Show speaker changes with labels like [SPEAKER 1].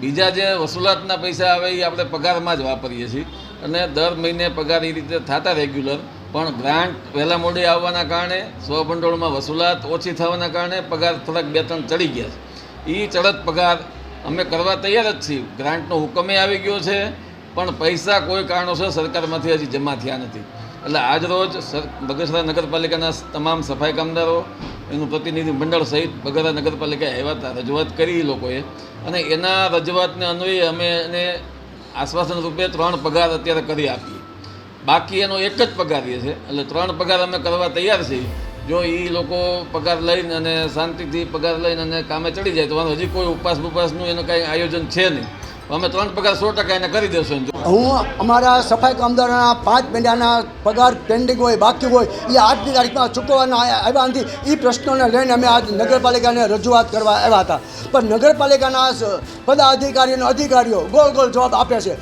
[SPEAKER 1] બીજા જે વસૂલાતના પૈસા આવે એ આપણે પગારમાં જ વાપરીએ છીએ. અને દર મહિને પગાર એ રીતે થતા રેગ્યુલર, પણ ગ્રાન્ટ વહેલા મોડી આવવાના કારણે, સ્વભંડોળમાં વસૂલાત ઓછી થવાના કારણે પગાર થોડાક બે ત્રણ ચડી ગયા છે. એ ચડત પગાર અમે કરવા તૈયાર જ છીએ. ગ્રાન્ટનો હુકમે આવી ગયો છે, પણ પૈસા કોઈ કારણોસર સરકારમાંથી હજી જમા થયા નથી. એટલે આજ રોજ સર બગસરા નગરપાલિકાના તમામ સફાઈ કામદારો, એનું પ્રતિનિધિ મંડળ સહિત બગસરા નગરપાલિકાએ આવ્યા હતા રજૂઆત કરી એ લોકોએ. અને એના રજૂઆતને અન્વયે અમે એને આશ્વાસન રૂપે ત્રણ પગાર અત્યારે કરી આપીએ. બાકી એનો એક જ પગાર રહે છે. એટલે ત્રણ પગાર અમે કરવા તૈયાર છીએ. જો એ લોકો પગાર લઈને અને શાંતિથી પગાર લઈને અને કામે ચડી જાય તો હજી કોઈ ઉપવાસ બુપાસનું એનું કાંઈ આયોજન છે નહીં. અમે ત્રણ પગાર સો ટકા એને કરી દેશું.
[SPEAKER 2] હું અમારા સફાઈ કામદારોના પાંચ મહિનાના પગાર પેન્ડિંગ હોય, બાકી હોય, એ આજની તારીખમાં ચૂકવવાના આવ્યા નથી. એ પ્રશ્નોને લઈને અમે આજ નગરપાલિકાને રજૂઆત કરવા આવ્યા હતા. પણ નગરપાલિકાના પદાધિકારીઓ અધિકારીઓ ગોળ ગોળ જવાબ આપે છે.